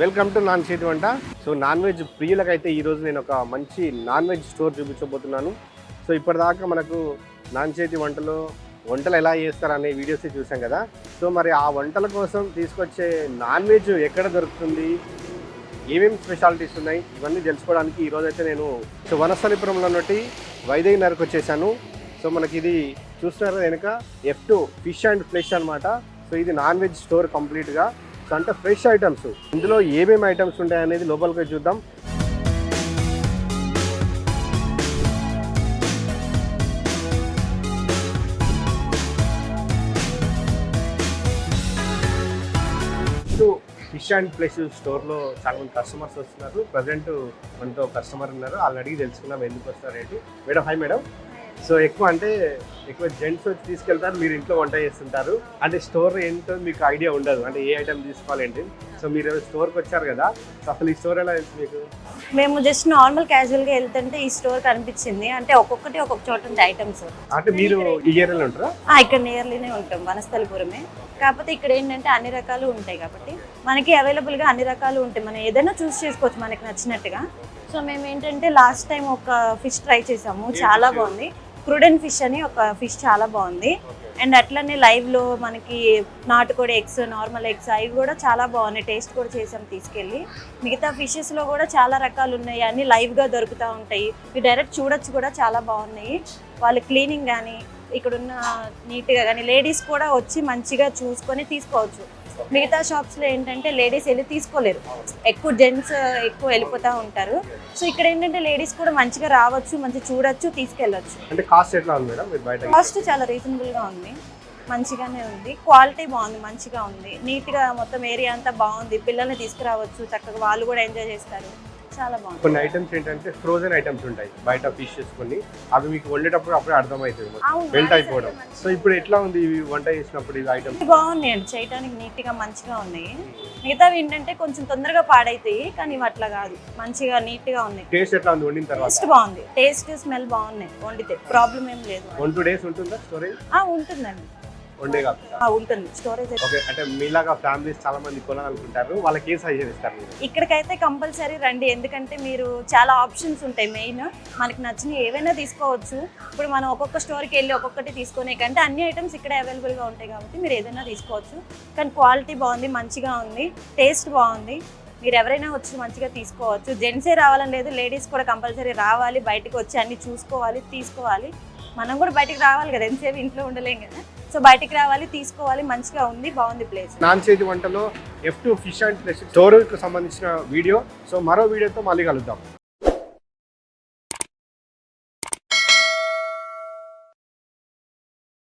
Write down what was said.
Welcome to non చేతి వంట so non veg ప్రియులకైతే ఈరోజు నేను ఒక మంచి నాన్ వెజ్ స్టోర్ చూపించబోతున్నాను. సో ఇప్పటిదాకా మనకు నాన్ చేతి వంటలో వంటలు ఎలా చేస్తారు అనే వీడియోస్ చూసాం కదా. సో మరి ఆ వంటల కోసం తీసుకొచ్చే నాన్ వెజ్ ఎక్కడ దొరుకుతుంది? ఏమేమి స్పెషాలిటీస్ ఉన్నాయి? ఇవన్నీ తెలుసుకోవడానికి ఈరోజైతే నేను సో వనస్థలిపురంలో ఉన్నటి నరకు వచ్చేసాను. సో మనకి ఇది చూస్తున్నారు వెనుక F two fish and flesh అనమాట సో ఇది నాన్ వెజ్ స్టోర్ కంప్లీట్గా ఐటమ్స్ అంటే ఫ్రెష్ ఐటమ్స్ ఇందులో ఏమేమి ఐటమ్స్ ఉంటాయి అనేది లోపలికి చూద్దాం. ఫిష్ అండ్ ఫ్లెష్ స్టోర్లో చాలా మంది కస్టమర్స్ వస్తున్నారు. ప్రజెంట్ మనతో కస్టమర్ ఉన్నారు. వాళ్ళని అడిగి తెలుసుకున్నాం ఎందుకు వస్తారు ఏంటి. మేడం హాయ్ మేడం సో ఎక్కువ అంటే ఎక్కువ జెంట్స్ వచ్చి తీసుకెళ్తారు మీరు ఇంట్లో వంట చేస్తుంటారు. అంటే స్టోర్ ఏంటో మీకు ఐడియా ఉండదు. అంటే ఏ ఐటమ్ తీసుకోవాలి ఏంటి సో మీరు స్టోర్కి వచ్చారు కదా అసలు ఈ స్టోర్ ఎలా మీకు? మేము జస్ట్ నార్మల్ క్యాజువల్గా వెళ్తుంటే ఈ స్టోర్ కనిపించింది. అంటే ఒక్కొక్కటి ఒక్కొక్క చోట ఉంటాయి ఐటమ్స్ అంటే మీరు ఈ ఏరియాలో ఉంటారా? ఇక్కడ నియర్లీనే ఉంటాం వనస్థలిపురమే. కాకపోతే ఇక్కడ ఏంటంటే అన్ని రకాలు ఉంటాయి కాబట్టి మనకి అవైలబుల్గా అన్ని రకాలు ఉంటాయి. మనం ఏదైనా చూస్ చేసుకోవచ్చు మనకి నచ్చినట్టుగా. సో మేము ఏంటంటే లాస్ట్ టైం ఒక ఫిష్ ట్రై చేసాము. చాలా బాగుంది. క్రూడెన్ ఫిష్ అని ఒక ఫిష్ చాలా బాగుంది. అండ్ అట్లనే లైవ్లో మనకి నాటుకోడి ఎగ్స్ నార్మల్ ఎగ్స్ అవి కూడా చాలా బాగున్నాయి. టేస్ట్ కూడా చేసాం తీసుకెళ్ళి. మిగతా ఫిషెస్లో కూడా చాలా రకాలు ఉన్నాయి. అన్ని లైవ్గా దొరుకుతూ ఉంటాయి. ఇవి డైరెక్ట్ చూడొచ్చు కూడా చాలా బాగున్నాయి. వాళ్ళు క్లీనింగ్ కానీ ఇక్కడున్న నీట్గా కానీ లేడీస్ కూడా వచ్చి మంచిగా చూసుకొని తీసుకోవచ్చు. మిగతా షాప్స్లో ఏంటంటే లేడీస్ వెళ్ళి తీసుకోలేరు. ఎక్కువ జెంట్స్ ఎక్కువ వెళ్ళిపోతూ ఉంటారు. సో ఇక్కడ ఏంటంటే లేడీస్ కూడా మంచిగా రావచ్చు మంచిగా చూడొచ్చు తీసుకెళ్ళొచ్చు. అంటే కాస్ట్ ఎట్లా ఉంది మేడం? మీరు బయట కాస్ట్ చాలా రీజనబుల్గా ఉంది. మంచిగానే ఉంది. క్వాలిటీ బాగుంది మంచిగా ఉంది. నీట్గా మొత్తం ఏరియా అంతా బాగుంది. పిల్లల్ని తీసుకురావచ్చు చక్కగా వాళ్ళు కూడా ఎంజాయ్ చేస్తారు. చాలా బాగుంది. కొన్ని ఐటమ్స్ ఏంటంటే ఫ్రోజన్ ఐటమ్స్ ఉంటాయి. బయట ఫిషెస్ కొన్ని అవి మీకు వండేటప్పుడు అప్పుడే అర్థమవుతుంది మెల్ట్ అయిపోవడం. సో ఇప్పుడు ఎట్లా ఉంది ఇవి వంట చేసినప్పుడు ఇవి ఐటమ్స్ ఇవి బాగున్నాయండి చేయడానికి నీట్గా మంచిగా ఉన్నాయి. మిగతావి ఏంటంటే కొంచెం తొందరగా పాడైతాయి కానీ ఇవి అట్లా కాదు. మంచిగా నీట్గా ఉన్నాయి. టేస్ట్ ఎట్లా ఉంది వండిన తర్వాత? టేస్ట్ బాగుంది. టేస్ట్ స్మెల్ బాగున్నాయి. వండితే ప్రాబ్లం ఏం లేదు. వన్ టూ డేస్ ఉంటుందా స్టోరేజ్ ఉంటుందండి. ఉంటుంది. స్టోరేజ్ ఓకే అంటే మీలాగా ఫ్యామిలీస్ చాలా మంది కొనాలనుకుంటారు. వాళ్ళకి ఏ సజెషన్ ఇస్తారు మీరు? ఇక్కడికైతే కంపల్సరీ రండి. ఎందుకంటే మీరు చాలా ఆప్షన్స్ ఉంటాయి మెయిన్ మనకి నచ్చిన ఏవైనా తీసుకోవచ్చు. ఇప్పుడు మనం ఒక్కొక్క స్టోర్కి వెళ్ళి ఒక్కొక్కటి తీసుకునే కంటే అన్ని ఐటమ్స్ ఇక్కడే అవైలబుల్గా ఉంటాయి కాబట్టి మీరు ఏదైనా తీసుకోవచ్చు. కానీ క్వాలిటీ బాగుంది మంచిగా ఉంది టేస్ట్ బాగుంది. మీరు ఎవరైనా వచ్చి మంచిగా తీసుకోవచ్చు. జెంట్సే రావాలని లేదు. లేడీస్ కూడా కంపల్సరీ రావాలి. బయటకు వచ్చి అన్ని చూసుకోవాలి తీసుకోవాలి. మనం కూడా బయటికి రావాలి కదా. ఎంతసేపు ఇంట్లో ఉండలేం కదా. సో బయటికి రావాలి తీసుకోవాలి మంచిగా ఉంది బాగుంది ప్లేస్ నాన్ చేతి వంటలో F two fish and fresh స్టోరేజ్కి సంబంధించిన వీడియో సో మరో వీడియోతో మళ్ళీ కలుద్దాం.